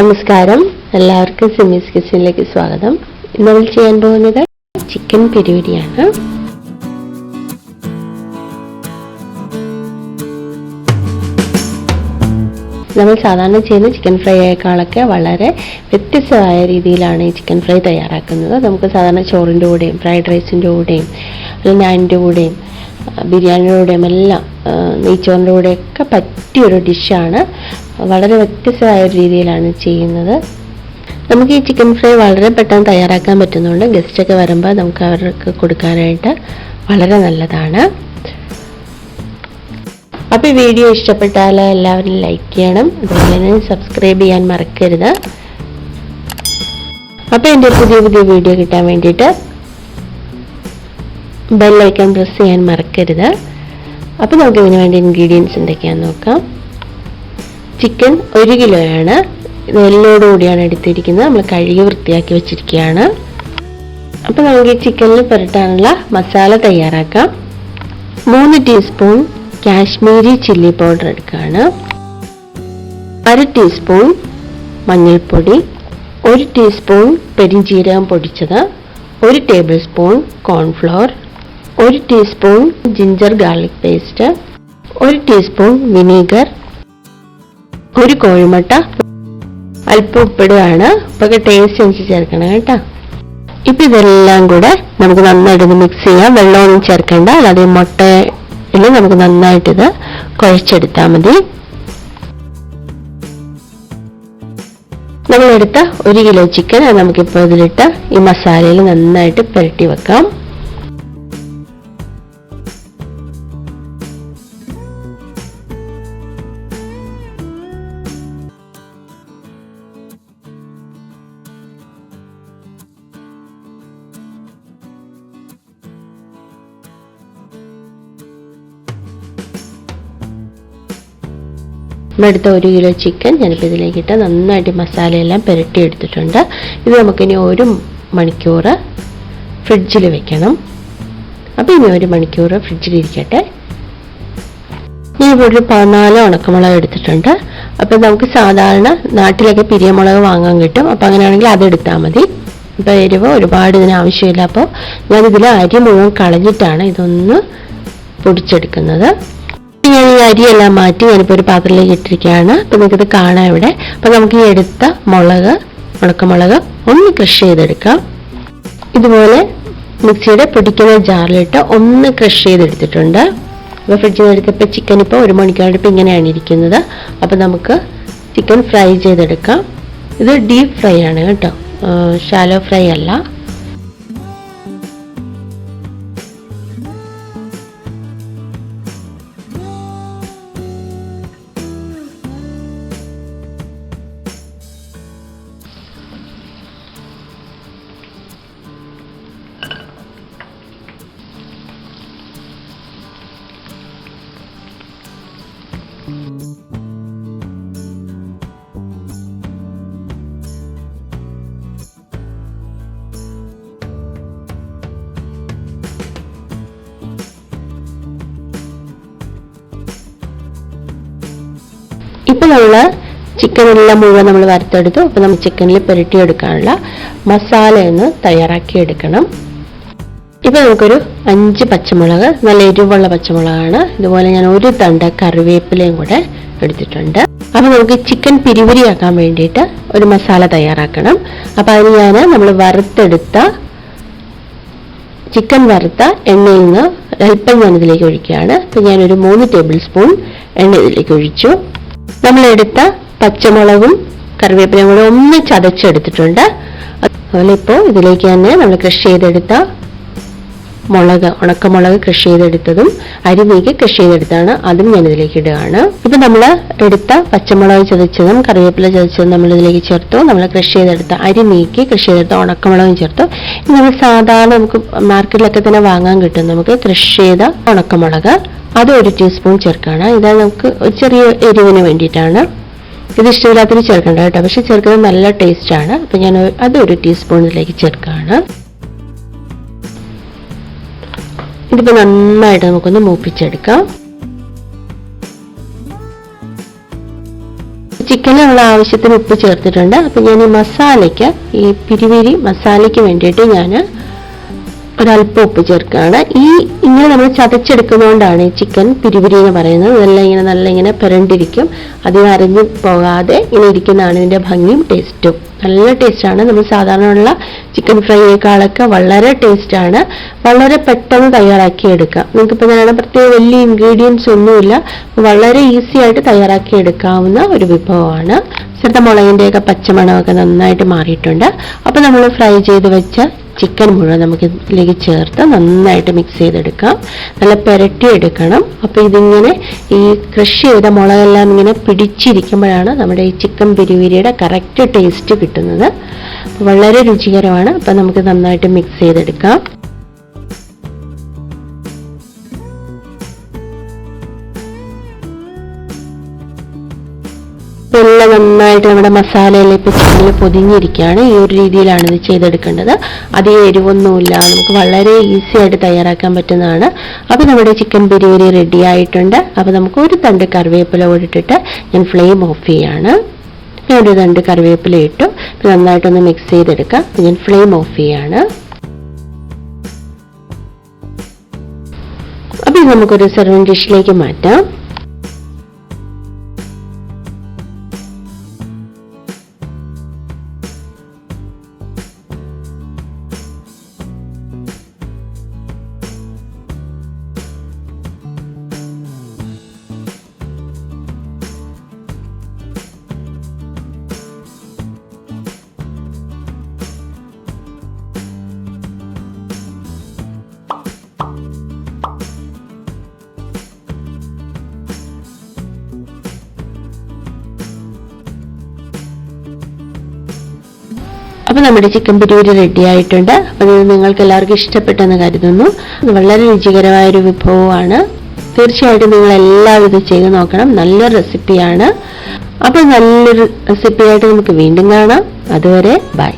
നമസ്കാരം. എല്ലാവർക്കും സിമീസ് കിച്ചണിലേക്ക് സ്വാഗതം. ഇന്ന് നമ്മൾ ചെയ്യാൻ പോകുന്നത് ചിക്കൻ പെരുവിരിയാണ്. നമ്മൾ സാധാരണ ചെയ്യുന്ന ചിക്കൻ ഫ്രൈയേക്കാളൊക്കെ വളരെ വ്യത്യസ്തമായ രീതിയിലാണ് ഈ ചിക്കൻ ഫ്രൈ തയ്യാറാക്കുന്നത്. നമുക്ക് സാധാരണ ചോറിന്റെ കൂടെയും ഫ്രൈഡ് റൈസിന്റെ കൂടെയും അല്ലെങ്കിൽ നാനിന്റെ കൂടെയും ബിരിയാണിയുടെ കൂടെയും എല്ലാം നെയ്ച്ചോറിന്റെ കൂടെയൊക്കെ പറ്റിയൊരു ഡിഷാണ്. വളരെ വ്യത്യസ്തമായ രീതിയിലാണ് ചെയ്യുന്നത്. നമുക്ക് ഈ ചിക്കൻ ഫ്രൈ വളരെ പെട്ടെന്ന് തയ്യാറാക്കാൻ പറ്റുന്നതുകൊണ്ട് ഗസ്റ്റൊക്കെ വരുമ്പോൾ നമുക്ക് അവർക്ക് കൊടുക്കാനായിട്ട് വളരെ നല്ലതാണ്. അപ്പോൾ ഈ വീഡിയോ ഇഷ്ടപ്പെട്ടാൽ എല്ലാവരും ലൈക്ക് ചെയ്യണം. അതുപോലെ തന്നെ സബ്സ്ക്രൈബ് ചെയ്യാൻ മറക്കരുത്. അപ്പോൾ എന്റെ പുതിയ പുതിയ വീഡിയോ കിട്ടാൻ വേണ്ടിയിട്ട് ബെല്ലൈക്കൺ പ്രസ് ചെയ്യാൻ മറക്കരുത്. അപ്പോൾ നമുക്ക് ഇതിന് വേണ്ട ഇൻഗ്രീഡിയൻസ് എന്തൊക്കെയാണെന്ന് നോക്കാം. ചിക്കൻ ഒരു കിലോയാണ്. നെല്ലോടുകൂടിയാണ് എടുത്തിരിക്കുന്നത്. നമ്മൾ കഴുകി വൃത്തിയാക്കി വെച്ചിരിക്കുകയാണ്. അപ്പോൾ നമുക്ക് ഈ ചിക്കനിൽ പുരട്ടാനുള്ള മസാല തയ്യാറാക്കാം. മൂന്ന് ടീസ്പൂൺ കാശ്മീരി ചില്ലി പൗഡർ എടുക്കുകയാണ്. അര ടീസ്പൂൺ മഞ്ഞൾപ്പൊടി. ഒരു ടീസ്പൂൺ പെരിഞ്ജീരകം പൊടിച്ചത്. ഒരു ടേബിൾ സ്പൂൺ കോൺഫ്ലോർ ഒരു ടീസ്പൂൺ ജിഞ്ചർ ഗാർലിക് പേസ്റ്റ് ഒരു ടീസ്പൂൺ വിനീഗർ ഒരു കോഴിമുട്ട. അല്പം ഉപ്പിടുകയാണ് ഇപ്പൊക്കെ ടേസ്റ്റ് അനുസരിച്ച് ചേർക്കണം കേട്ടോ. ഇപ്പൊ ഇതെല്ലാം കൂടെ നമുക്ക് നന്നായിട്ട് മിക്സ് ചെയ്യാം. വെള്ളമൊന്നും ചേർക്കേണ്ട. അല്ലാതെ മുട്ടയിൽ നമുക്ക് നന്നായിട്ട് ഇത് കുഴച്ചെടുത്താൽ മതി. നമ്മളെടുത്ത ഒരു കിലോ ചിക്കൻ നമുക്കിപ്പോൾ ഇതിലിട്ട് ഈ മസാലയിൽ നന്നായിട്ട് പുരട്ടി വെക്കാം. എടുത്ത ഒരു കിലോ ചിക്കൻ ഞാനിപ്പോൾ ഇതിലേക്ക് ഇട്ട് നന്നായിട്ട് മസാലയെല്ലാം പുരട്ടി എടുത്തിട്ടുണ്ട് ഇത് നമുക്കിനി ഒരു മണിക്കൂർ ഫ്രിഡ്ജിൽ വെക്കണം. അപ്പോൾ ഇനി ഒരു മണിക്കൂർ ഫ്രിഡ്ജിൽ ഇരിക്കട്ടെ. ഞാൻ ഇവിടെ ഒരു പതിനാല് ഉണക്കമുളക് എടുത്തിട്ടുണ്ട്. അപ്പോൾ നമുക്ക് സാധാരണ നാട്ടിലൊക്കെ പിരിയമുളക് വാങ്ങാൻ കിട്ടും. അപ്പോൾ അങ്ങനെയാണെങ്കിൽ അതെടുത്താൽ മതി. ഇപ്പോൾ എരിവ് ഒരുപാട് ഇതിന് ആവശ്യമില്ല. അപ്പോൾ ഞാനിതിൽ അരി മുഴുവൻ കളഞ്ഞിട്ടാണ് ഇതൊന്ന് പൊടിച്ചെടുക്കുന്നത്. ഞാൻ ഈ അരിയെല്ലാം മാറ്റി ഞാനിപ്പോൾ ഒരു പാത്രത്തിലേക്ക് ഇട്ടിരിക്കുകയാണ്. അപ്പോൾ നിങ്ങൾക്കിത് കാണാം ഇവിടെ. അപ്പോൾ നമുക്ക് ഈ എടുത്ത മുളക് ഉണക്കമുളക് ഒന്ന് ക്രഷ് ചെയ്തെടുക്കാം. ഇതുപോലെ മിക്സിയുടെ പൊടിക്കുന്ന ജാറിലിട്ട് ഒന്ന് ക്രഷ് ചെയ്തെടുത്തിട്ടുണ്ട്. അപ്പോൾ ഫ്രിഡ്ജിൽ എടുത്തപ്പോൾ ചിക്കൻ ഇപ്പോൾ ഒരു മണിക്കൂറായിട്ട് ഇപ്പോൾ ഇങ്ങനെയാണ് ഇരിക്കുന്നത്. അപ്പോൾ നമുക്ക് ചിക്കൻ ഫ്രൈ ചെയ്തെടുക്കാം. ഇത് ഡീപ്പ് ഫ്രൈ ആണ് കേട്ടോ. ഷാലോ ഫ്രൈ അല്ല. ഇപ്പൊ നമ്മൾ ചിക്കനെല്ലാം മുഴുവൻ നമ്മൾ വറുത്തെടുത്തു. അപ്പൊ നമ്മൾ ചിക്കനിൽ പുരട്ടിയെടുക്കാനുള്ള മസാല ഒന്ന് തയ്യാറാക്കി എടുക്കണം ഇപ്പൊ നമുക്കൊരു അഞ്ച് പച്ചമുളക് നല്ല എരിവുള്ള പച്ചമുളകാണ്. ഇതുപോലെ ഞാൻ ഒരു തണ്ട കറിവേപ്പിലയും കൂടെ എടുത്തിട്ടുണ്ട്. അപ്പൊ നമുക്ക് ചിക്കൻ പിരിവിരിയാക്കാൻ വേണ്ടിയിട്ട് ഒരു മസാല തയ്യാറാക്കണം. അപ്പൊ അതിന് ഞാൻ നമ്മൾ വറുത്തെടുത്ത ചിക്കൻ വറുത്ത എണ്ണയിൽ നിന്ന് അല്പം ഞാൻ ഇതിലേക്ക് ഒഴിക്കുകയാണ്. അപ്പൊ ഞാനൊരു മൂന്ന് ടേബിൾ സ്പൂൺ എണ്ണ ഇതിലേക്ക് ഒഴിച്ചു. നമ്മളെടുത്ത പച്ചമുളകും കറിവേപ്പിലയും കൂടെ ഒന്ന് ചതച്ചെടുത്തിട്ടുണ്ട്. അതുപോലെ ഇപ്പോൾ ഇതിലേക്ക് തന്നെ നമ്മൾ കൃഷി ചെയ്തെടുത്ത മുളക് ഉണക്കമുളക് കൃഷി ചെയ്തെടുത്തതും അരി നീക്കി കൃഷി ചെയ്തെടുത്താണ് അതും ഞാൻ ഇതിലേക്ക് ഇടുകയാണ്. ഇപ്പൊ നമ്മൾ എടുത്ത പച്ചമുളക് ചതച്ചതും കറിവേപ്പില ചതച്ചതും നമ്മൾ ഇതിലേക്ക് ചേർത്തു. നമ്മൾ കൃഷി ചെയ്തെടുത്ത അരി നീക്കി കൃഷി ചെയ്തെടുത്ത ഉണക്കമുളകും ചേർത്തു. നമ്മൾ സാധാരണ നമുക്ക് മാർക്കറ്റിലൊക്കെ തന്നെ വാങ്ങാൻ കിട്ടും. നമുക്ക് കൃഷി ചെയ്ത ഉണക്കമുളക്. അത് ഒരു ടീസ്പൂൺ ചേർക്കുകയാണ് ഇതാണ് നമുക്ക് ഒരു ചെറിയ എരിവിന് വേണ്ടിയിട്ടാണ്. ഇത് ഇഷ്ടമില്ലാത്തവർ ചേർക്കേണ്ട കേട്ടോ. പക്ഷെ ചേർക്കുന്നത് നല്ല ടേസ്റ്റ് ആണ്. അപ്പൊ ഞാൻ അത് ഒരു ടീസ്പൂണിലേക്ക് ചേർക്കുകയാണ് ഇതിപ്പോൾ നന്നായിട്ട് നമുക്കൊന്ന് മൂപ്പിച്ചെടുക്കാം. ചിക്കനിൽ നമ്മൾ ആവശ്യത്തിന് ഉപ്പ് ചേർത്തിട്ടുണ്ട്. അപ്പം ഞാൻ ഈ മസാലയ്ക്ക് ഈ പിരിവിരി മസാലയ്ക്ക് വേണ്ടിയിട്ട് ഞാൻ ഒരല്പം ഉപ്പ് ചേർക്കുകയാണ്. ഈ ഇങ്ങനെ നമ്മൾ ചതച്ചെടുക്കുന്നതുകൊണ്ടാണ് ഈ ചിക്കൻ പിരിപിരി എന്ന് പറയുന്നത്. നല്ല ഇങ്ങനെ നല്ല ഇങ്ങനെ പെരണ്ടിരിക്കും. അധികം അരഞ്ഞു പോകാതെ ഇങ്ങനെ ഇരിക്കുന്നതാണ് ഇതിന്റെ ഭംഗിയും ടേസ്റ്റും. നല്ല ടേസ്റ്റാണ്. നമ്മൾ സാധാരണയുള്ള ചിക്കൻ ഫ്രൈയേക്കാളൊക്കെ വളരെ ടേസ്റ്റാണ്. വളരെ പെട്ടെന്ന് തയ്യാറാക്കി എടുക്കാം. നിങ്ങൾക്കിപ്പോൾ ഞാൻ പ്രത്യേക വലിയ ഇൻഗ്രീഡിയൻസ് ഒന്നുമില്ല. വളരെ ഈസി ആയിട്ട് തയ്യാറാക്കി എടുക്കാവുന്ന ഒരു വിഭവമാണ്. ചെറുത്ത മുളകിന്റെയൊക്കെ പച്ചമണമൊക്കെ നന്നായിട്ട് മാറിയിട്ടുണ്ട്. അപ്പോൾ നമ്മൾ ഫ്രൈ ചെയ്ത് വെച്ച ചിക്കൻ മുഴുവൻ നമുക്ക് ഇതിലേക്ക് ചേർത്ത് നന്നായിട്ട് മിക്സ് ചെയ്തെടുക്കാം. നല്ല പെരട്ടി എടുക്കണം. അപ്പോൾ ഇതിങ്ങനെ ഈ ക്രഷ് ചെയ്ത മുളകെല്ലാം ഇങ്ങനെ പിടിച്ചിരിക്കുമ്പോഴാണ് നമ്മുടെ ഈ ചിക്കൻ പിരിവിരിയുടെ കറക്റ്റ് ടേസ്റ്റ് കിട്ടുന്നത്. വളരെ രുചികരമാണ്. അപ്പോൾ നമുക്ക് നന്നായിട്ട് മിക്സ് ചെയ്തെടുക്കാം. എല്ലാം നന്നായിട്ട് നമ്മുടെ മസാലയിൽ ഇപ്പോൾ ചിക്കനിൽ പൊതിഞ്ഞിരിക്കുകയാണ്. ഈ ഒരു രീതിയിലാണ് ഇത് ചെയ്തെടുക്കേണ്ടത്. അധികം എരിവൊന്നുമില്ല നമുക്ക് വളരെ ഈസി ആയിട്ട് തയ്യാറാക്കാൻ പറ്റുന്നതാണ്. അപ്പോൾ നമ്മുടെ ചിക്കൻ ബിരിയാണി റെഡി ആയിട്ടുണ്ട്. അപ്പോൾ നമുക്ക് ഒരു തണ്ട് കറിവേപ്പില കൂടി ഇട്ടിട്ട് ഞാൻ ഫ്ലെയിം ഓഫ് ചെയ്യാണ്. ഞാൻ ഒരു തണ്ട് കറിവേപ്പില ഇട്ടു. നന്നായിട്ടൊന്ന് മിക്സ് ചെയ്തെടുക്കാം. ഞാൻ ഫ്ലെയിം ഓഫ് ചെയ്യാണ്. അപ്പോൾ നമുക്കൊരു സെർവിങ് ഡിഷിലേക്ക് മാറ്റാം. അപ്പോൾ നമ്മുടെ ചിക്കൻ ബിരിയാണി റെഡി ആയിട്ടുണ്ട്. അപ്പോൾ ഇത് നിങ്ങൾക്ക് എല്ലാവർക്കും ഇഷ്ടപ്പെട്ടെന്ന് കരുതുന്നു. വളരെ രുചികരമായൊരു വിഭവമാണ്. തീർച്ചയായിട്ടും നിങ്ങൾ എല്ലാവിധ ചെയ്ത് നോക്കണം. നല്ല റെസിപ്പിയാണ് അപ്പോൾ നല്ലൊരു റെസിപ്പിയായിട്ട് നമുക്ക് വീണ്ടും കാണാം. അതുവരെ ബൈ